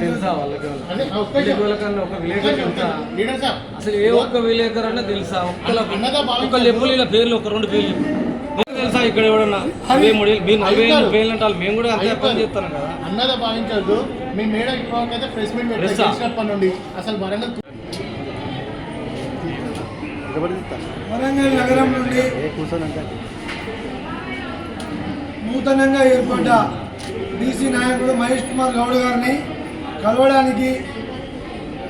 తెలుసా వాళ్ళకి? ఒక విలేకరు తెలుసా అసలు ఏ ఒక్క విలేకరు అన్నా తెలుసా. ఒక్క లెప్పులు ఇలా పేర్లు ఒక రెండు పేర్లు తెలుసా ఇక్కడ ఎవడన్నా? నలభై మూడు ఏళ్ళు, మీరు నలభై ఐదు పేర్లు అంటే మేము కూడా అంతే పని చేస్తాను కదా. అన్నదా భావించద్దు మీ మేడం ఇప్పటికైతే ప్రెస్ మీట్ నుండి అసలు వరంగల్ వరంగల్ నగరం నుండి నూతనంగా ఏర్పడ్డ బీసీ నాయకుడు మహేష్ కుమార్ గౌడ్ గారిని కలవడానికి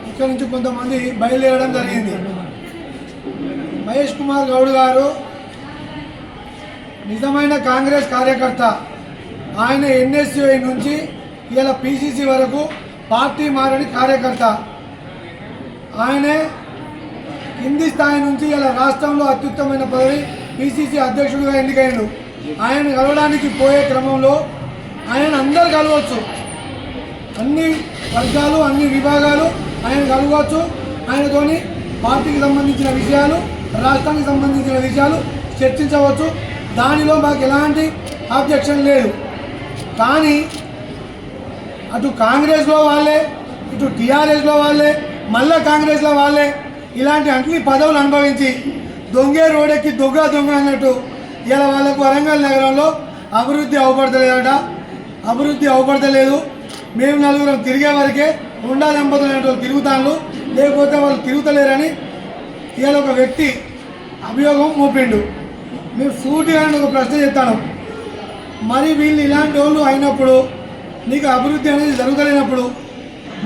ఇక్కడి నుంచి కొంతమంది బయలుదేరడం జరిగింది. మహేష్ కుమార్ గౌడ్ గారు నిజమైన కాంగ్రెస్ కార్యకర్త. ఆయన ఎన్ఎస్యుఐ నుంచి ఇలా పిసిసి వరకు పార్టీ మారని కార్యకర్త. ఆయనే కింది స్థాయి నుంచి ఇలా రాష్ట్రంలో అత్యుత్తమైన పదవి పిసిసి అధ్యక్షుడిగా ఎన్నికైనడు ఆయన కలవడానికి పోయే క్రమంలో ఆయన అందరు కలవచ్చు. అన్ని వర్గాలు అన్ని విభాగాలు ఆయన కలవచ్చు. ఆయనతోని పార్టీకి సంబంధించిన విషయాలు రాష్ట్రానికి సంబంధించిన విషయాలు చర్చించవచ్చు. దానిలో మాకు ఎలాంటి ఆబ్జెక్షన్ లేదు. కానీ అటు కాంగ్రెస్లో వాళ్ళే ఇటు టీఆర్ఎస్లో వాళ్ళే మళ్ళా కాంగ్రెస్లో వాళ్ళే ఇలాంటి అన్ని పదవులు అనుభవించి దొంగే రోడెక్కి దొంగ దొంగ అన్నట్టు ఇలా వాళ్ళకు వరంగల్ నగరంలో అభివృద్ధి అవపడతలేదట. అభివృద్ధి అవపడతలేదు. మేము నలుగురం తిరిగే వరకే ఉండా దంపతులు అనేటువంటి తిరుగుతాను లేకపోతే వాళ్ళు తిరుగుతలేరని ఇవాళ ఒక వ్యక్తి అభియోగం మోపిండు. మేము సూటిగా ఒక ప్రశ్న చెప్తాను మరి వీళ్ళు ఇలాంటి వాళ్ళు అయినప్పుడు నీకు అభివృద్ధి అనేది జరుగుతలేనప్పుడు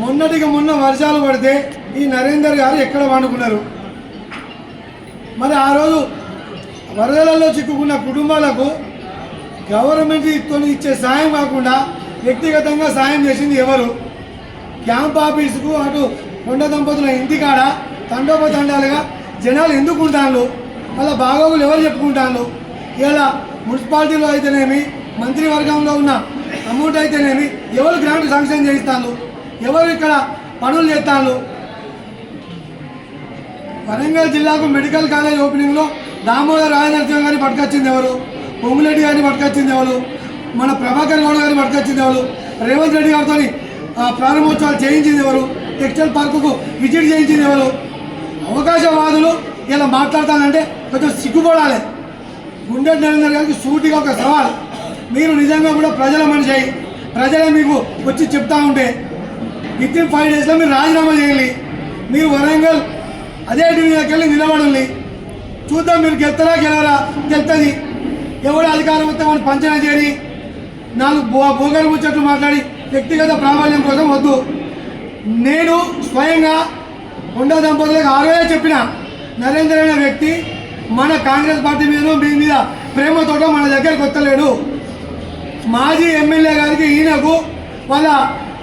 మొన్నటికి మొన్న వర్షాలు పడితే ఈ నరేందర్ గారు ఎక్కడ వండుకున్నారు మరి ఆ రోజు వరదలలో చిక్కుకున్న కుటుంబాలకు గవర్నమెంట్తో ఇచ్చే సాయం కాకుండా వ్యక్తిగతంగా సాయం చేసింది ఎవరు? క్యాంప్ ఆఫీసుకు అటు కొండ దంపతుల ఇంటికాడ తండోపతండాలుగా జనాలు ఎందుకు ఉంటాను వాళ్ళ బాగోగులు ఎవరు చెప్పుకుంటాను ఇలా మున్సిపాలిటీలో అయితేనేమి మంత్రివర్గంలో ఉన్న అమౌంట్ అయితేనేమి ఎవరు గ్రాంట్ శాంక్షన్ చేయిస్తాను ఎవరు ఇక్కడ పనులు చేస్తాను వరంగల్ జిల్లాకు మెడికల్ కాలేజ్ ఓపెనింగ్లో దామోదర్ రాజనరసింహ గారిని పట్టుకొచ్చింది ఎవరు? పొంగులెడ్డి గారిని పట్టుకొచ్చింది ఎవరు? మన ప్రభాకర్ గౌడ్ గారిని పట్టుకొచ్చింది ఎవరు? రేవంత్ రెడ్డి గారితో ప్రారంభోత్సవాలు చేయించింది ఎవరు? టెక్స్టైల్ పార్కుకు విజిట్ చేయించింది ఎవరు? అవకాశవాదులు ఇలా మాట్లాడతానంటే కొంచెం సిగ్గుపడాలి. గుండె నరేందర్ గారికి సూటిగా ఒక సవాల్. మీరు నిజంగా కూడా ప్రజల మనిషి అయి ప్రజలే మీకు వచ్చి చెప్తా ఉంటే విత్ ఇన్ ఫైవ్ డేస్లో మీరు రాజీనామా చేయాలి మీరు వరంగల్ అదే డివిజన్కి వెళ్ళి నిలబడాలి చూద్దాం మీరు గెలుతారా గెలవరా గెలుతుంది ఎవడు అధికారం వస్తే మనం పంచన చేయని. నాలుగు బో బోగరు ముచ్చట్లు మాట్లాడి వ్యక్తిగత ప్రాబల్యం కోసం వద్దు. నేను స్వయంగా కొండ దంపతులకు ఆ చెప్పిన నరేంద్ర అనే వ్యక్తి మన కాంగ్రెస్ పార్టీ మీద మీ మీద ప్రేమతోట మన దగ్గరకు వస్తలేడు. మాజీ ఎమ్మెల్యే గారికి ఈయనకు వాళ్ళ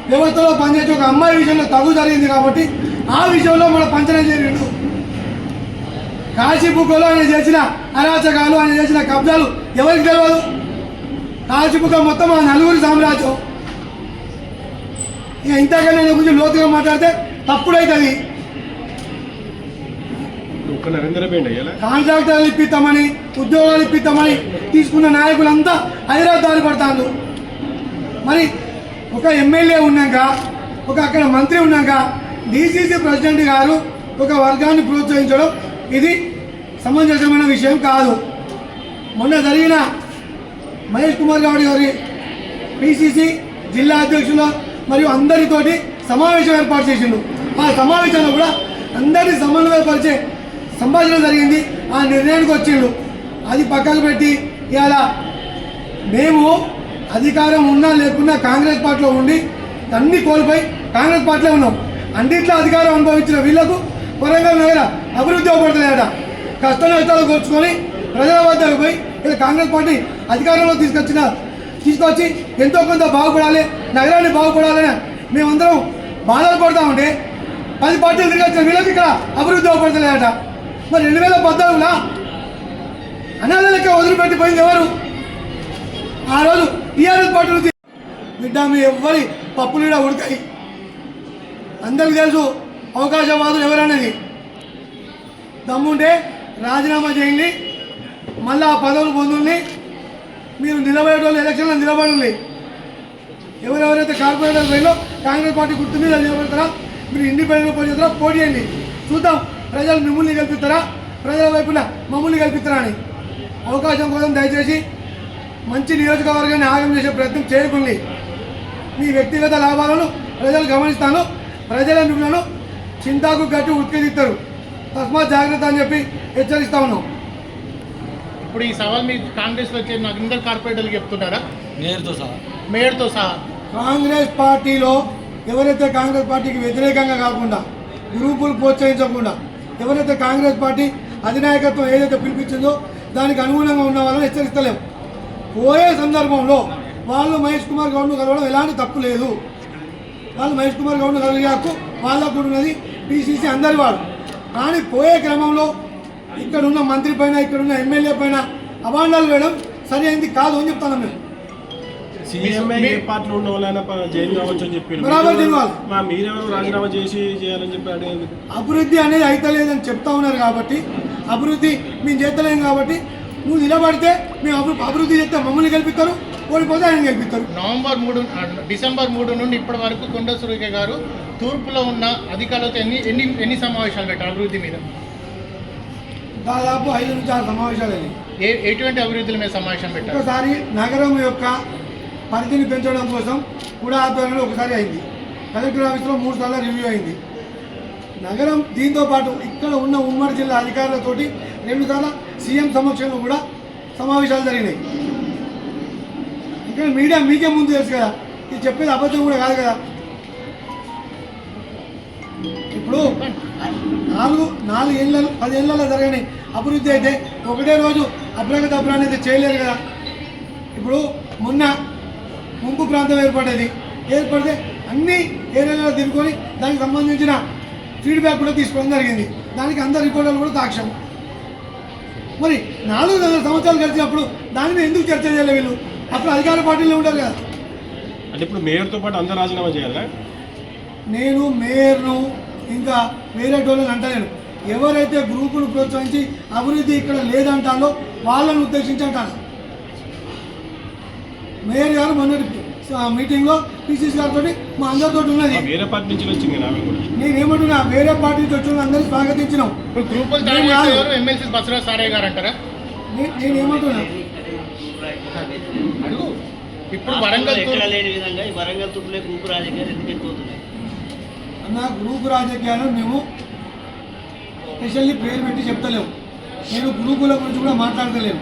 వ్యవస్థలో పనిచేసే ఒక అమ్మాయి విషయంలో తగు జరిగింది కాబట్టి ఆ విషయంలో మన పంచన చేరిండు కాశీబుక్కలో ఆయన చేసిన అరాచకాలు ఆయన చేసిన కబ్జాలు ఎవరికి తెలియదు కాశీబుక్క మొత్తం ఆ నలుగురి సామ్రాజ్యం. ఇక ఇంతకన్నా నేను కొంచెం లోతుగా మాట్లాడితే తప్పుడైతుంది. కాంట్రాక్టర్లు ఇప్పిస్తామని ఉద్యోగాలు ఇప్పిస్తామని తీసుకున్న నాయకులంతా హైదరాబాద్ దారి పడతాను మరి ఒక ఎమ్మెల్యే ఉన్నాక ఒక అక్కడ మంత్రి ఉన్నాక డీసీసీ ప్రెసిడెంట్ గారు ఒక వర్గాన్ని ప్రోత్సహించడం ఇది సమంజసమైన విషయం కాదు. మొన్న జరిగిన మహేష్ కుమార్ గౌడ్ గారి పిసిసి జిల్లా అధ్యక్షుల మరియు అందరితోటి సమావేశం ఏర్పాటు చేసిండు. ఆ సమావేశంలో కూడా అందరినీ సమన్వయపరిచే సంభాషణ జరిగింది. ఆ నిర్ణయానికి వచ్చిండు. అది పక్కకు పెట్టి ఇలా మేము అధికారం ఉన్నా లేకున్నా కాంగ్రెస్ పార్టీలో ఉండి అన్ని కోల్పోయి కాంగ్రెస్ పార్టీలో ఉన్నాం. అన్నింటిలో అధికారం అనుభవించిన వీళ్ళకు వరంగల్ నగర అభివృద్ధి అవబడతలేదట కష్ట నష్టాలు కూర్చుకొని ప్రజల వద్దకు పోయి ఇలా కాంగ్రెస్ పార్టీ అధికారంలో తీసుకొచ్చిన తీసుకొచ్చి ఎంతో కొంత బాగుపడాలి నగరాన్ని బాగుపడాలని మేమందరం బాధలు పడతా ఉంటే పది పార్టీలు తిరిగొచ్చిన వీళ్ళకి ఇక్కడ అభివృద్ధి అవపడతలేదట మరి రెండు వేల పద్నాలుగులా అనాథలకే వదిలిపెట్టిపోయింది ఎవరు? ఆ రోజు టీఆర్ఎస్ పార్టీ బిడ్డ మీ ఎవ్వరి పప్పులు ఉడకాయి. అందరికి తెలుసు అవకాశవాదులు ఎవరన్నది దమ్ముంటే రాజీనామా చేయండి మళ్ళీ ఆ పదవులు పొందుల్ని మీరు నిలబడేటోళ్ళు ఎలక్షన్లో నిలబడండి. ఎవరెవరైతే కార్పొరేటర్ పోయిలో కాంగ్రెస్ పార్టీ గుర్తు మీద నిలబడతారా? మీరు ఇండిపెండెంట్ పోటీ చేస్తారా? పోటీ చేయండి. చూద్దాం ప్రజలు మిమ్మల్ని కల్పిస్తారా ప్రజల వైపున మమ్మల్ని కల్పిస్తారా అని. అవకాశం కోసం దయచేసి మంచి నియోజకవర్గాన్ని ఆగం చేసే ప్రయత్నం చేయకుండా. మీ వ్యక్తిగత లాభాలను ప్రజలు గమనిస్తాను ప్రజల మిమ్మల్ని చింతాకు గట్టి ఉత్కేదిస్తారు తస్మాత్ జాగ్రత్త అని చెప్పి హెచ్చరిస్తా ఉన్నాం. ఇప్పుడు ఈ సవాల్ మీ కాంగ్రెస్లో వచ్చే నాకు అందరు కార్పొరేటర్లు చెప్తున్నారా? నేరుతో సహా. మేయర్తో సహా. కాంగ్రెస్ పార్టీలో ఎవరైతే కాంగ్రెస్ పార్టీకి వ్యతిరేకంగా కాకుండా గ్రూపులు ప్రోత్సహించకుండా ఎవరైతే కాంగ్రెస్ పార్టీ అధినాయకత్వం ఏదైతే పిలిపించిందో దానికి అనుగుణంగా ఉన్న వాళ్ళని హెచ్చరిస్తలేము పోయే సందర్భంలో వాళ్ళు మహేష్ కుమార్ గౌడ్ను కలవడం ఎలాంటి తప్పు లేదు. వాళ్ళు మహేష్ కుమార్ గౌడ్ను కలిగే హక్కు వాళ్ళకు కూడా ఉన్నది పిసిసి అందరి వాడు కానీ పోయే క్రమంలో ఇక్కడ ఉన్న మంత్రి పైన ఇక్కడ ఉన్న ఎమ్మెల్యే పైన అభాండాలు వేయడం సరి అయింది కాదు అని చెప్తాను మేము. సీఎంఏ ఏ పార్టీలో ఉన్న వాళ్ళైనా ప- జైలు కావచ్చు అని చెప్పి బరాబర్ తెలియాలి. మా మీరెవరు రాజీనామా చేసి చేయాలని చెప్పి అడిగేందుకు? అభివృద్ధి అనేది అయితలేదని చెప్తా ఉన్నారు కాబట్టి అభివృద్ధి మేము చేస్తలేం కాబట్టి నువ్వు నిలబడితే మేము అభి అభివృద్ధి చేస్తే మమ్మల్ని గెలిపిస్తారు. ఓడిపోతే ఆయన గెలిపిస్తారు. నవంబర్ మూడు డిసెంబర్ మూడు నుండి ఇప్పటి వరకు కొండ సురేఖ గారు తూర్పులో ఉన్న అధికారులతో ఎన్ని ఎన్ని ఎన్ని సమావేశాలు పెట్టారు అభివృద్ధి మీద? దాదాపు ఐదు నుంచి ఆరు సమావేశాలు ఏ ఎటువంటి అభివృద్ధుల మీద సమావేశం పెట్టారు? ఒకసారి నగరం యొక్క పరిధిని పెంచడం కోసం కూడా ఆధ్వర్యంలో ఒకసారి అయింది. కలెక్టర్ ఆఫీస్లో మూడు సార్లు రివ్యూ అయింది. నగరం దీంతో పాటు ఇక్కడ ఉన్న ఉమ్మడి జిల్లా అధికారులతోటి రెండు సార్లు సీఎం సమక్షంలో కూడా సమావేశాలు జరిగినాయి. ఇక్కడ మీడియా మీకే ముందు తెలుసు కదా. ఇది చెప్పేది అబద్ధం కూడా కాదు కదా. ఇప్పుడు నాలుగు నాలుగు ఏళ్ళ పది ఏళ్ళలో జరగని అభివృద్ధి అయితే ఒకటే రోజు అభ్రగత అభివృద్ధి అనేది చేయలేరు కదా. ఇప్పుడు మొన్న ముంపు ప్రాంతం ఏర్పడేది ఏర్పడితే అన్ని ఏరియాలో తిరుగుకొని దానికి సంబంధించిన ఫీడ్బ్యాక్ కూడా తీసుకోవడం జరిగింది. దానికి అందరు రిపోర్టర్లు కూడా సాక్ష్యం. మరి నాలుగు సంవత్సరాలు గడిచినప్పుడు దాని మీద ఎందుకు చర్చ చేయలేదు వీళ్ళు? అప్పుడు అధికార పార్టీలో ఉంటారు కదా. అంటే ఇప్పుడు మేయర్తో పాటు అందరు రాజీనామా చేయాలా? నేను మేయర్ను ఇంకా వేరే టోళ్ళని అంటలేను. ఎవరైతే గ్రూపును ప్రోత్సహించి అభివృద్ధి ఇక్కడ లేదంటాలో వాళ్ళని ఉద్దేశించి అంటాను. మేయర్ గారు మొన్నటి స- మీటింగ్లో పిసిసి గారితో మా అందరితో ఉన్నది. వేరే పార్టీ నుంచి వచ్చింది నావి కూడా. నేనేమంటున్నా వేరే పార్టీ నుంచి వచ్చిన అందరినీ స్వాగతించినాం. ఇప్పుడు అడుగు. ఇప్పుడు వరంగల్ ఎక్కడ లేని విధంగా ఈ వరంగల్ తుప్పులే గ్రూపు రాజకీయాలు ఎందుకు ఎక్కువవుతున్నాయి అన్న గ్రూపు రాజకీయాలు మేము స్పెషల్లీ పేరు పెట్టి చెప్తలేము నేను గ్రూపుల గురించి కూడా మాట్లాడతలేను.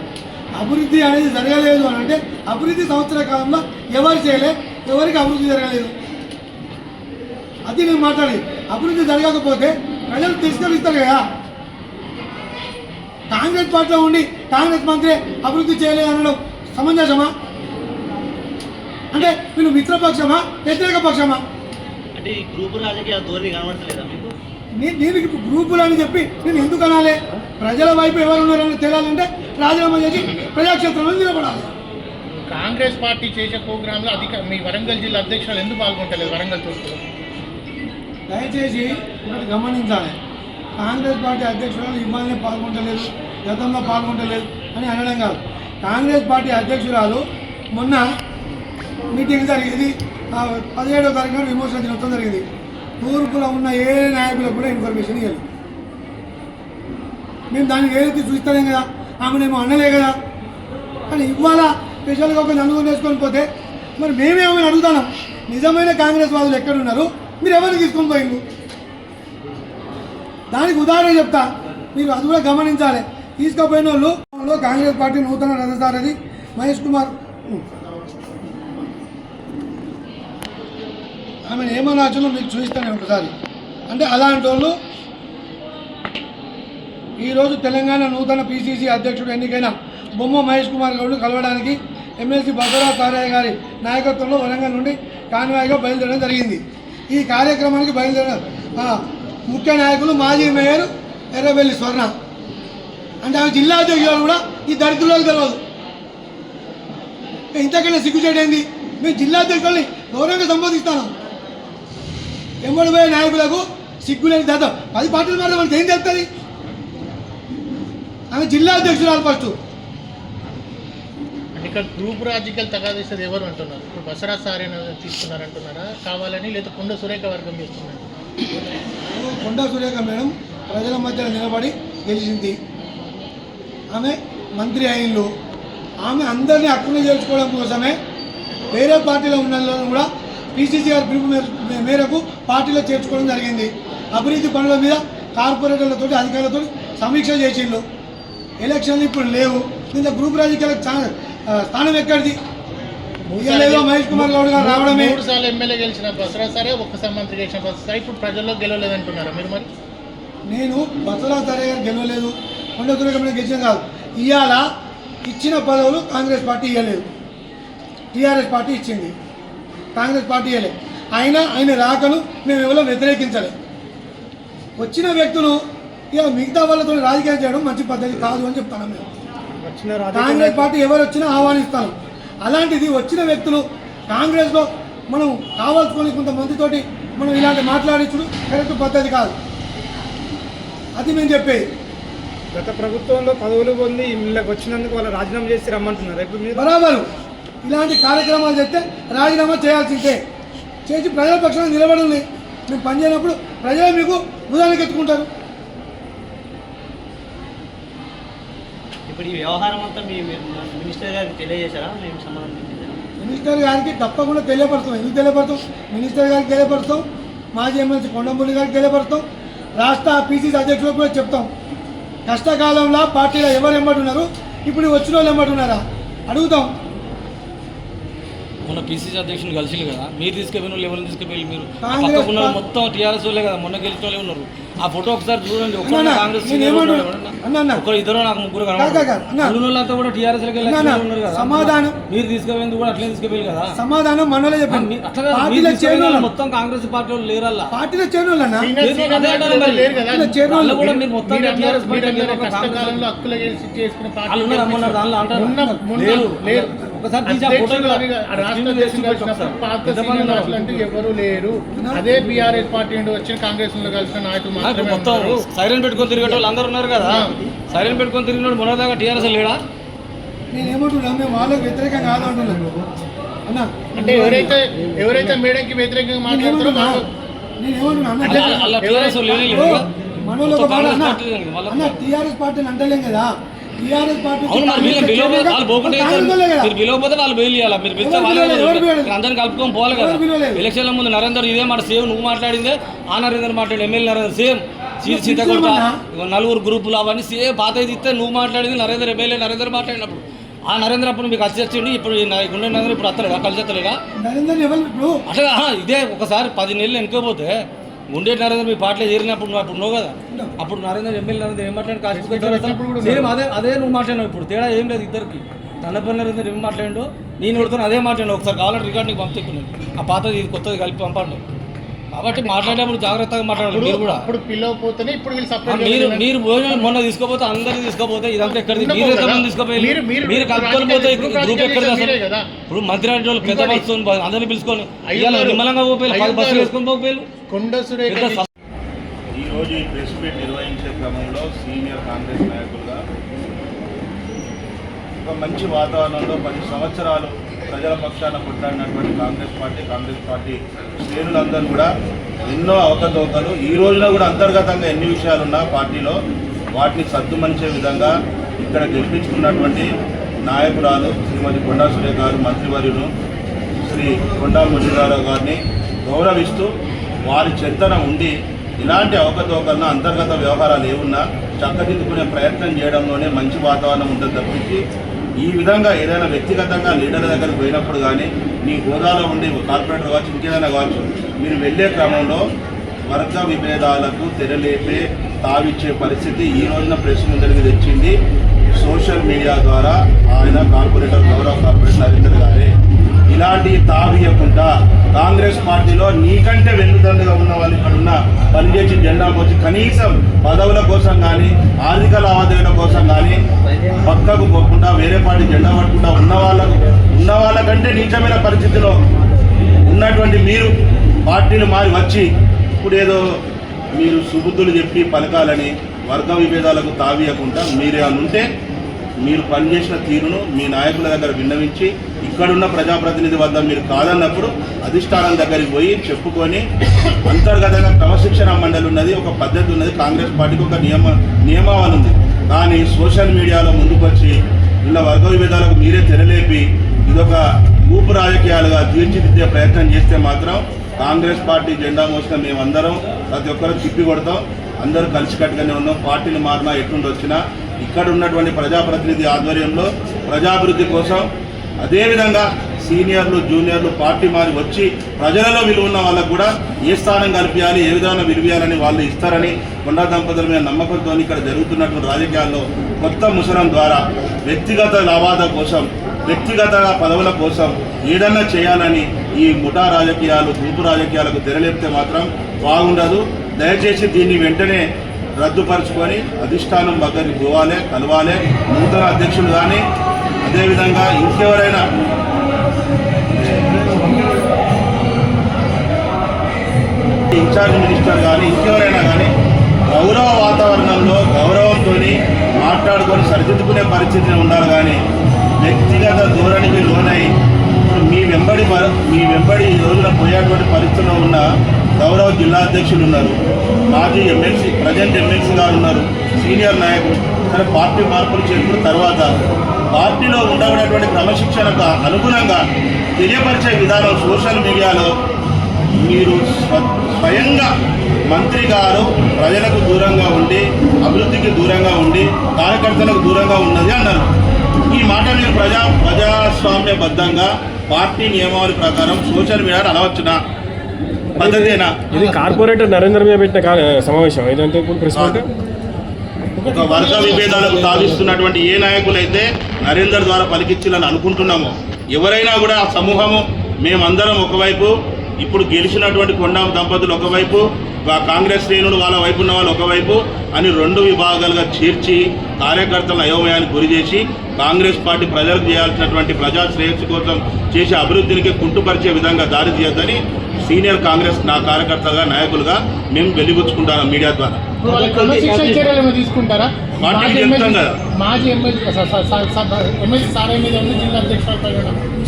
అభివృద్ధి అనేది జరగలేదు అని అంటే అభివృద్ధి సంవత్సర కాలంలో ఎవరు చేయలే ఎవరికి అభివృద్ధి జరగలేదు. అది నేను మాట్లాడేది. అభివృద్ధి జరగకపోతే ప్రజలు తిరస్కరిస్తారు కదా. కాంగ్రెస్ పార్టీలో ఉండి కాంగ్రెస్ మంత్రి అభివృద్ధి చేయలేదు అనడం సమంజసమా అంటే వీళ్ళు మిత్రపక్షమా వ్యతిరేక పక్షమా? అంటే ఈ గ్రూపు రాజకీయాల ధోరణి కనబడతలేదా మీకు? నీ- దీనికి ఇప్పుడు గ్రూపులు అని చెప్పి నేను ఎందుకు అనాలి? ప్రజల వైపు ఎవరు ఉన్నారని తేలాలంటే రాజీనామా చేసి ప్రజాక్షేత్రంలో నిలబడాలి. కాంగ్రెస్ పార్టీ చేసే ప్రోగ్రాంలో అధిక మీ వరంగల్ జిల్లా అధ్యక్షులు ఎందుకు పాల్గొంటలేదు వరంగల్ తూర్పులో? దయచేసి ఒకటి గమనించాలి. కాంగ్రెస్ పార్టీ అధ్యక్షురాలు ఇవ్వాలనే పాల్గొంటలేదు గతంలో పాల్గొంటలేదు అని అనడం కాదు. కాంగ్రెస్ పార్టీ అధ్యక్షురాలు మొన్న మీటింగ్ జరిగింది. ఆ, పదిహేడో తారీఖున విమోచన దినోత్సవం జరిగింది. తూర్పులో ఉన్న ఏ నాయకులకు కూడా ఇన్ఫర్మేషన్ ఇవ్వాలి మేము దాన్ని ఏదైతే చూస్తలేం కదా? ఆమెనేమో అనలే కదా? కానీ ఇవాళ స్పెషల్గా ఒక నలుగురు వేసుకొని పోతే మరి మేమేమని అడుగుతాను నిజమైన కాంగ్రెస్ వాళ్ళు ఎక్కడున్నారు? మీరు ఎవరిని తీసుకొని పోయిండు దానికి ఉదాహరణ చెప్తా. మీరు అది కూడా గమనించాలి. తీసుకుపోయిన వాళ్ళు నేతృత్వంలో కాంగ్రెస్ పార్టీ నూతన రథసారథి మహేష్ కుమార్. ఆమె ఏమన్నా మీకు చూపిస్తాను ఒకసారి. అంటే అలాంటి వాళ్ళు ఈరోజు తెలంగాణ నూతన పిసిసి అధ్యక్షుడు ఎన్నికైన బొమ్మ మహేష్ కుమార్ గౌడ్ను కలవడానికి ఎమ్మెల్సీ బసవరాజ్ సారయ్య గారి నాయకత్వంలో వరంగల్ నుండి కాన్వాయ్గా బయలుదేరడం జరిగింది. ఈ కార్యక్రమానికి బయలుదేర ముఖ్య నాయకులు మాజీ మేయర్ ఎర్రబెల్లి స్వర్ణ. అంటే ఆమె జిల్లా అధ్యక్షులు కూడా ఈ దరిద్రులకు తెలియదు. ఇంతకన్నా సిగ్గుచేటైంది మేము జిల్లా అధ్యక్షుల్ని గౌరవంగా సంబోధిస్తాను. ఎంబడి పోయే నాయకులకు సిగ్గులేని దాదాపు పది పార్టీలు మాత్రం మనకి ఏం తెలుస్తుంది ఆమె జిల్లా అధ్యక్షురాలు ఫస్ట్. ఇక్కడ గ్రూప్ రాజకీయాలు తగాదిస్తుంది ఎవరు అంటున్నారు? ఇప్పుడు బసరా సార్ తీసుకున్నారు అంటున్నారా కావాలని లేదా కొండ సురేఖ వర్గం చేస్తున్నారు? కొండా సురేఖ మేడం ప్రజల మధ్యలో నిలబడి గెలిచింది. ఆమె మంత్రి అయిండ్లు ఆమె అందరినీ అక్కున చేర్చుకోవడం కోసమే వేరే పార్టీలో ఉన్న కూడా పీసీసీ గారి పిలుపు మేర- మేరకు పార్టీలో చేర్చుకోవడం జరిగింది. అభివృద్ధి పనుల మీద కార్పొరేటర్లతో అధికారులతో సమీక్ష చేసిండ్రు ఎలక్షన్లు ఇప్పుడు లేవు. దీంట్లో గ్రూప్ రాజకీయాలకు స్థానం ఎక్కడిది? మహేష్ కుమార్ గౌడ్ గారు రావడమే. మూడు సార్లు ఎమ్మెల్యే గెలిచిన బసరా సరే ఒక్కసారి మంత్రి గెలిచిన బసరా ఇప్పుడు ప్రజల్లో గెలవలేదంటున్నారా మీరు మరి? నేను బసరా సరే గారు గెలవలేదు. మీద గెలిచిన కాదు. ఇవాళ ఇచ్చిన పదవులు కాంగ్రెస్ పార్టీ ఇవ్వలేదు టీఆర్ఎస్ పార్టీ ఇచ్చింది. కాంగ్రెస్ పార్టీ ఇవ్వలేదు అయినా ఆయన రాకను మేము ఎవరో వ్యతిరేకించలేదు వచ్చిన వ్యక్తులు ఇక మిగతా వాళ్ళతో రాజకీయం చేయడం మంచి పద్ధతి కాదు అని చెప్తాను మేము. కాంగ్రెస్ పార్టీ ఎవరు వచ్చినా ఆహ్వానిస్తాను అలాంటిది వచ్చిన వ్యక్తులు కాంగ్రెస్లో మనం కావాల్సుకొని కొంతమందితోటి మనం ఇలాంటి మాట్లాడించుడు కరెక్ట్ పద్ధతి కాదు. అది మేము చెప్పేది. గత ప్రభుత్వంలో పదవులు పొంది ఇళ్ళకి వచ్చినందుకు వాళ్ళు రాజీనామా చేసి రమ్మంటున్నారు. ఇప్పుడు మీరు బరాబరు. ఇలాంటి కార్యక్రమాలు చేస్తే రాజీనామా చేయాల్సిందే. చేసి ప్రజల పక్షాన నిలబడండి. మేము పనిచేయనప్పుడు ప్రజలే మీకు భుజానికి ఎత్తుకుంటారు. ఇప్పుడు ఈ వ్యవహారం అంతా మీ మినిస్టర్ గారికి తెలియజేశారా? మేము ఇచ్చేసారా? మినిస్టర్ గారికి తప్పకుండా తెలియపరుస్తాం. ఎందుకు తెలియపరుస్తాం? మినిస్టర్ గారికి తెలియపరుస్తాం. మాజీ ఎమ్మెల్సీ కొండమూరి గారికి తెలియపరుస్తాం. రాష్ట్ర పీసీసీ అధ్యక్షులకు కూడా చెప్తాం. కష్టకాలంలో పార్టీలో ఎవరు ఎమ్మటున్నారు? ఇప్పుడు వచ్చిన వాళ్ళు ఎమ్మటున్నారా? అడుగుతాం. మొన్న పిసిసి అధ్యక్షుని కలిసి కదా. మీరు తీసుకెళ్ళిన వాళ్ళు ఎవరిని తీసుకెళ్ళి మీరు? మొత్తం టీఆర్ఎస్ వాళ్ళే కదా మొన్న గెలిచిన వాళ్ళే ఉన్నారు. ఆ ఫోటో ఒకసారి చూడండి ఒక్కరు కాంగ్రెస్. ఒకరు ఇద్దరు నాకు ముగ్గురు. కనబడుతున్నారు కూడా టీఆర్ఎస్. ఉన్నారు కదా. సమాధానం. మీరు తీసుకెళ్ళింది కూడా అట్లే తీసుకెళ్ళి కదా. సమాధానం మనలో చెప్పండి. అట్లా మొత్తం కాంగ్రెస్ పార్టీ వాళ్ళు లేరల్లా. పార్టీలో వాళ్ళు కూడా మీరు మొత్తం టీఆర్ఎస్ పార్టీ దానిలో అంటారు? ఎవరు లేరు. అదే బీఆర్ఎస్ పార్టీ నుండి వచ్చిన కాంగ్రెస్ కలిసిన నాయకులు మొత్తం సైరన్ పెట్టుకొని తిరిగేట వాళ్ళు అందరూ ఉన్నారు కదా? సైరన్ పెట్టుకొని తిరిగినోడు మొన్నదాకా టీఆర్ఎస్ లేడా? నేను ఏమంటున్నా మేము వాళ్ళకి వ్యతిరేకంగా కాదు అంటున్నాను అన్న అంటే ఎవరైతే ఎవరైతే మేడంకి వ్యతిరేకంగా మాట్లాడుతారో అన్న టీఆర్ఎస్ పార్టీని అంటలేం కదా? మరి పిలవకపోతే వాళ్ళు వాళ్ళే కదా మీరు పిలవకపోతే వాళ్ళు బెయిల్ ఇవ్వాలి మీరు పిలిస్తే వాళ్ళే? అందరిని కలుపుకొని పోవాలి కదా? ఎలక్షన్ల ముందు నరేందర్ ఇదే మాట సేమ్ నువ్వు మాట్లాడిందే ఆ నరేందర్ మాట్లాడి ఎమ్మెల్యే నరేందర్ సేమ్. సీత సీత కొడతా. పిలిచిమన్నా? ఇగో నలుగురు గ్రూపులు అవన్నీ సేమ్ పాత ఇస్తే నువ్వు మాట్లాడింది నరేందర్ ఎమ్మెల్యే నరేందర్ మాట్లాడినప్పుడు. ఆ నరేంద్ర అప్పుడు మీకు వచ్చి వచ్చిండి ఇప్పుడు గుండె నరేంద్ర ఇప్పుడు అత్తలేదా కలిసి ఇప్పుడు? అట్లా ఇదే ఒకసారి పది నెలలు వెనుకోపోతే గుండె నరేంద్ర మీ పాటలో చేరినప్పుడు నువ్వు అప్పుడు నువ్వు కదా? అప్పుడు నరేంద్ర ఎమ్మెల్యే నరేంద్ర ఏం మాట్లాడి సేమ్ అదే అదే నువ్వు మాట్లాడినావు ఇప్పుడు. తేడా ఏం లేదు ఇద్దరికి. తన్నపల్లి నరేంద్ర ఏం మాట్లాడిండో నేను కొడుతున్నా అదే మాట్లాడినా ఒకసారి కావాలంటే రికార్డ్ నీకు పంపిస్తున్నాను ఆ పాతది ఇది కొత్తది కలిపి పంపండి. కాబట్టి మాట్లాడేటప్పుడు జాగ్రత్తగా మాట్లాడాలి మీరు కూడా. పిలవపోతేనే ఇప్పుడు సపరేట్ మీరు మీరు భోజనం మొన్న తీసుకోపోతే అందరినీ తీసుకోపోతే ఇదంతా ఎక్కడిది? మీరు ఎంతమంది తీసుకోపోయి మీరు- కలుపుకొని పోతే గ్రూప్ ఎక్కడ. ఇప్పుడు మంత్రి వాళ్ళు పెద్ద బస్సు అందరినీ పిలుచుకొని ఇవాళ నిమ్మలంగా పోయి పది అయ్యో బస్సులు గారు. వేసుకొని పోయి కొండ ఈరోజు ఈ ప్రెస్ మీట్ నిర్వహించే క్రమంలో సీనియర్ కాంగ్రెస్ నాయకులుగా ఒక మంచి వాతావరణంలో పది సంవత్సరాలు ప్రజల పక్షాన కొట్లాడినటువంటి కాంగ్రెస్ పార్టీ కాంగ్రెస్ పార్టీ శ్రేణులందరూ కూడా ఎన్నో అవకతవకలు. ఈ రోజున కూడా అంతర్గతంగా ఎన్ని విషయాలున్నా పార్టీలో వాటిని సద్దుమనిచే విధంగా ఇక్కడ గెలిపించుకున్నటువంటి నాయకురాలు శ్రీమతి కొండా సురేఖ గారు మంత్రివర్యులు శ్రీ కొండా మురళీధరరావు గారిని గౌరవిస్తూ వారి చెంతన ఉండి ఇలాంటి అవకతవకలను అంతర్గత వ్యవహారాలు ఏమున్నా చక్కదిద్దుకునే ప్రయత్నం చేయడంలోనే మంచి వాతావరణం ఉంటుంది తప్పించి ఈ విధంగా ఏదైనా వ్యక్తిగతంగా లీడర్ దగ్గరికి పోయినప్పుడు కానీ మీ హోదాలో ఉండి కార్పొరేటర్ కావచ్చు ఇంకేదైనా కావచ్చు మీరు వెళ్ళే క్రమంలో వర్గ విభేదాలకు తెరలేపే తావిచ్చే పరిస్థితి ఈ రోజున ప్రెస్ ముందరికి తెచ్చింది సోషల్ మీడియా ద్వారా ఆయన కార్పొరేటర్ గౌరవ కార్పొరేటర్ నరేందర్ గారే. ఇలాంటి తావియకుండా కాంగ్రెస్ పార్టీలో నీకంటే వెన్నుదండగా ఉన్న వాళ్ళు ఇక్కడ ఉన్న పనిచేసి జెండా వచ్చి కనీసం పదవుల కోసం కానీ ఆర్థిక లావాదేవీల కోసం కానీ పక్కకు పోకుండా వేరే పార్టీ జెండా పట్టకుండా ఉన్న వాళ్ళకు ఉన్న వాళ్ళకంటే నీచమైన పరిస్థితిలో ఉన్నటువంటి మీరు పార్టీలు మారి వచ్చి ఇప్పుడు ఏదో మీరు సుబుద్ధులు చెప్పి పలకాలని వర్గ విభేదాలకు తావీయకుండా మీరే అనుంటే ఉంటే మీరు పనిచేసిన తీరును మీ నాయకుల దగ్గర విన్నవించి ఇక్కడున్న ప్రజాప్రతినిధి వద్ద మీరు కాదన్నప్పుడు అధిష్టానం దగ్గరికి పోయి చెప్పుకొని అంతర్గతంగా క్రమశిక్షణ మండలి ఉన్నది ఒక పద్ధతి ఉన్నది కాంగ్రెస్ పార్టీకి ఒక నియమ నియమావళి ఉంది. కానీ సోషల్ మీడియాలో ముందుకొచ్చి ఇలా వర్గ విభేదాలకు మీరే తెరలేపి ఇదొక ఊపు రాజకీయాలుగా తీర్చిదిద్దే ప్రయత్నం చేస్తే మాత్రం కాంగ్రెస్ పార్టీ జెండా మోసిన మేమందరం ప్రతి ఒక్కరూ తిప్పి కొడతాం. అందరూ కలిసికట్టుగానే ఉన్నాం. పార్టీని మారినా ఎట్టుండి వచ్చినా ఇక్కడ ఉన్నటువంటి ప్రజాప్రతినిధి ఆధ్వర్యంలో ప్రజాభివృద్ధి కోసం అదేవిధంగా సీనియర్లు జూనియర్లు పార్టీ మారి వచ్చి ప్రజలలో విలువ ఉన్న వాళ్ళకు కూడా ఏ స్థానం కల్పించాలి ఏ విధంగా విలువేయాలని వాళ్ళు ఇస్తారని కొండా దంపతుల మీద నమ్మకంతో ఇక్కడ జరుగుతున్నటువంటి రాజకీయాల్లో కొత్త ముసరం ద్వారా వ్యక్తిగత లావాద కోసం వ్యక్తిగత పదవుల కోసం ఏదన్నా చేయాలని ఈ ముఠా రాజకీయాలు గుంపు రాజకీయాలకు తెరలేపితే మాత్రం బాగుండదు. దయచేసి దీన్ని వెంటనే రద్దుపరుచుకొని అధిష్టానం దగ్గరికి పోవాలి కలవాలి. నూతన అధ్యక్షులు కానీ అదేవిధంగా ఇంకెవరైనా ఇన్ఛార్జ్ మినిస్టర్ కానీ ఇంకెవరైనా కానీ గౌరవ వాతావరణంలో గౌరవంతో మాట్లాడుకొని సరిదిద్దుకునే పరిస్థితి ఉండాలి కానీ వ్యక్తిగత ధోరణికి లోనై మీ వెంబడి మీ వెంబడి ఈ రోజున పోయేటువంటి పరిస్థితిలో ఉన్న గౌరవ జిల్లా అధ్యక్షులు ఉన్నారు మాజీ ఎమ్మెల్సీ ప్రజెంట్ ఎమ్మెల్సీ గారు ఉన్నారు. సీనియర్ నాయకులు సరే పార్టీ మార్పులు చేసిన తర్వాత పార్టీలో ఉండబడేటువంటి క్రమశిక్షణకు అనుగుణంగా తెలియపరిచే విధానం సోషల్ మీడియాలో మీరు స్వ- స్వయంగా మంత్రి గారు ప్రజలకు దూరంగా ఉండి అభివృద్ధికి దూరంగా ఉండి కార్యకర్తలకు దూరంగా ఉన్నది అన్నారు. ఈ మాట మీరు ప్రజా ప్రజాస్వామ్యబద్ధంగా పార్టీ నియమావళి ప్రకారం సోషల్ మీడియా అనవచ్చునా పద్ధతేనా? ఇది కార్పొరేటర్ నరేంద్ర మీద పెట్టిన సమావేశం. ఇదంతా ఇప్పుడు ప్రెస్ ఒక వర్గ విభేదాలకు సాధిస్తున్నటువంటి ఏ నాయకులైతే నరేందర్ ద్వారా పలికించాలని అనుకుంటున్నామో ఎవరైనా కూడా ఆ సమూహము మేమందరం ఒకవైపు ఇప్పుడు గెలిచినటువంటి కొండాం దంపతులు ఒకవైపు కాంగ్రెస్ శ్రేణులు వాళ్ళ వైపు ఉన్న వాళ్ళు ఒకవైపు అని రెండు విభాగాలుగా చేర్చి కార్యకర్తలను అయోమయానికి గురి చేసి కాంగ్రెస్ పార్టీ ప్రజలకు చేయాల్సినటువంటి ప్రజా శ్రేయస్సు కోసం చేసే అభివృద్ధినికి కుంటుపరిచే విధంగా దారి తీయద్దని సీనియర్ కాంగ్రెస్ నా కార్యకర్తగా నాయకులుగా మేము వెలిగుచ్చుకుంటాను మీడియా ద్వారా. ఇప్పుడు మాజీ చెప్తాం ఎమ్మెల్సీ- కదా. మాజీ ఎమ్మెల్సీ స- స- స- స- ఎమ్మెల్సీ సారాయి మీద ఉంది జిల్లా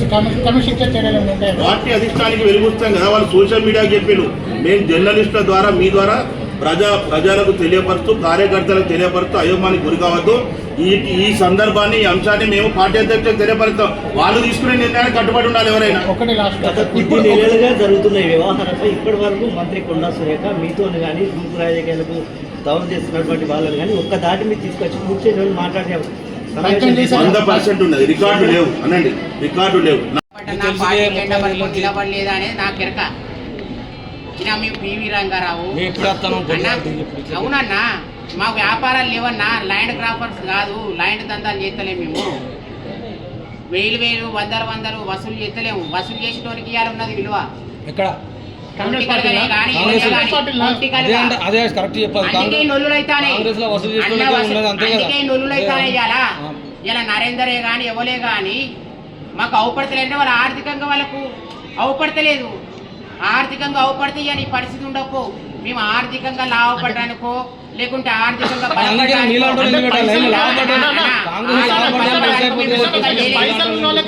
క్రమ- క్రమశిక్షణ చర్యలు ఉంటాయా? పార్టీ అధిష్టానికి వెలుగుస్తాం కదా వాళ్ళు సోషల్ మీడియాకి చెప్పారు మేము జర్నలిస్టుల ద్వారా మీ ద్వారా ప్రజా ప్రజలకు తెలియపరుస్తూ కార్యకర్తలకు తెలియపరుస్తూ అయోమానికి గురి కావద్దు. ఈ ఈ సందర్భాన్ని ఈ అంశాన్ని మేము పార్టీ అధ్యక్షులకు తెలియపరుస్తాం. వాళ్ళు తీసుకునే నిర్ణయానికి కట్టుబడి ఉండాలి ఎవరైనా. ఒకటే లాస్ట్ కొద్ది నెలలుగా జరుగుతున్న ఈ వ్యవహారంపై ఇప్పటి వరకు మంత్రి కొండా సురేఖ మీతో కానీ గ్రూప్ రాజకీయాలకు దౌరు చేస్తున్నటువంటి వాళ్ళని కానీ ఒక్క దాటి మీద తీసుకొచ్చి కూర్చొని మాట్లాడే. వంద పర్సెంట్ ఉన్నది. రికార్డు లేవు. అనండి రికార్డు లేవు. నా నిలబడలేదా అనేది పివి రంగారావు. మేము అన్నా అవునన్నా మా వ్యాపారాలు లేవన్నా ల్యాండ్ క్రాపర్స్ కాదు ల్యాండ్ దందాలు చేస్తలేము మేము. వేలు వేలు వందలు వందలు వసూలు చేస్తలేము. వసూలు చేసేటోనికి ఇవ్వాలి ఉన్నది విలువ. ఎక్కడ? కాంగ్రెస్ అదే కరెక్ట్ చెప్పాలి. కాంగ్రెస్లో వసూలు అంతే కదా. ఇలా నరేందరే కానీ ఎవలే కానీ మాకు అవపడతలేదంటే వాళ్ళ ఆర్థికంగా వాళ్ళకు అవపడతలేదు. ఆర్థికంగా అవపడితే ఇక నీ పరిస్థితి ఉండకపో. మేము ఆర్థికంగా లాభపడడానికో లేకుంటే ఆర్థికంగా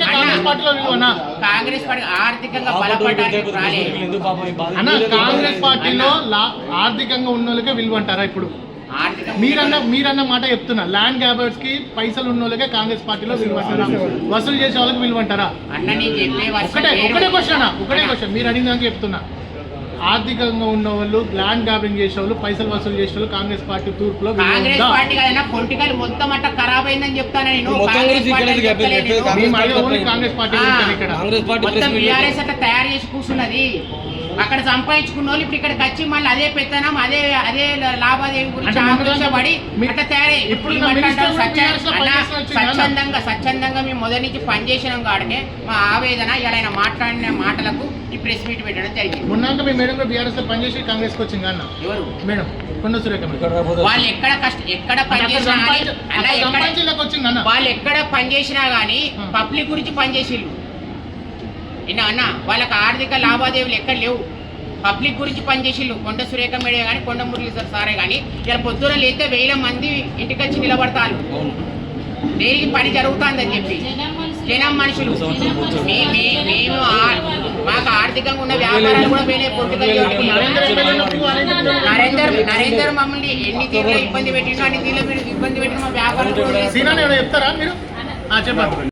కాంగ్రెస్ పార్టీలో విలువనా కాంగ్రెస్ పార్టీ ఆర్థికంగా బలపడడానికి రాలే. ఎందుకు పాపం ఈ బాధ? అన్న కాంగ్రెస్ పార్టీలో లా- ఆర్థికంగా ఉన్న వాళ్ళకే విలువ అంటారా ఇప్పుడు? మీరన్న మీరన్న మాట చెప్తున్నా. ల్యాండ్ గ్యాబర్స్కి పైసలు ఉన్న వాళ్ళకే కాంగ్రెస్ పార్టీలో విలువ అంటారా? వసూలు చేసే వాళ్ళకి విలువ అంటారా? ఒకటే. ఒకటే క్వశ్చన్ ఒకటే క్వశ్చన్. మీరు అడిగిన దానికి చెప్తున్నా. ఆర్థికంగా ఉన్న వాళ్ళు ల్యాండ్ గ్యాబింగ్ చేసే వాళ్ళు పైసలు వసూలు చేసే వాళ్ళు కాంగ్రెస్ పార్టీ తూర్పులో కాంగ్రెస్? పార్టీ కదన్నా పొలిటికల్ మొత్తం అట్ట ఖరాబ్ అయిందని చెప్తాను నేను? కాంగ్రెస్ పార్టీ ఇక్కడ. మొత్తం బీఆర్ఎస్ అట్లా తయారు చేసి కూర్చున్నది. అక్కడ సంపాదించుకున్న వాళ్ళు ఇప్పుడు ఇక్కడికి వచ్చి మళ్ళీ అదే పెత్తనం అదే అదే లావాదేవీ గురించి మీ- అట్లా తయారై ఇప్పుడు అట్లా? స్వచ్ఛందంగా స్వచ్ఛందంగా మేము మొదటి నుంచి పనిచేసినాం కాడనే మా ఆవేదన ఇలా ఆయన మాట్లాడిన మాటలకు ఈ ప్రెస్ మీట్ పెట్టడం జరిగింది. మొన్నాక మీ మేడం బీఆర్ఎస్లో పనిచేసి కాంగ్రెస్కి వచ్చింది అన్న. ఎవరు? మేడం కొండ సురేఖ వాళ్ళు ఎక్కడ కష్ట ఎక్కడ పనిచేసినా కానీ వాళ్ళు ఎక్కడ పనిచేసినా కానీ. పబ్లిక్ గురించి పనిచేసిళ్ళు. విన్నా అన్న వాళ్ళకి ఆర్థిక లావాదేవీలు ఎక్కడ లేవు. పబ్లిక్ గురించి పనిచేసిళ్ళు. కొండ సురేఖ మేడే కానీ కొండ మురళీధర్ సారే కానీ ఇలా పొద్దున లేతే వేల మంది ఇంటికి వచ్చి నిలబడతారు. దేనికి పని జరుగుతుందని చెప్పి. జనం మనుషులు. మేము ఆ- మాకు ఆర్థికంగా ఉన్న వ్యాపారాలు కూడా పోయినాయి పొట్టుకలు నరేంద్ర? నరేందర్ నరేందర్ మమ్మల్ని ఎన్ని తీరులో ఇబ్బంది పెట్టినా అన్ని తీరులో మీరు ఇబ్బంది పెట్టిన మా వ్యాపారం చెప్తారా మీరు? ఆ, చెప్పండి.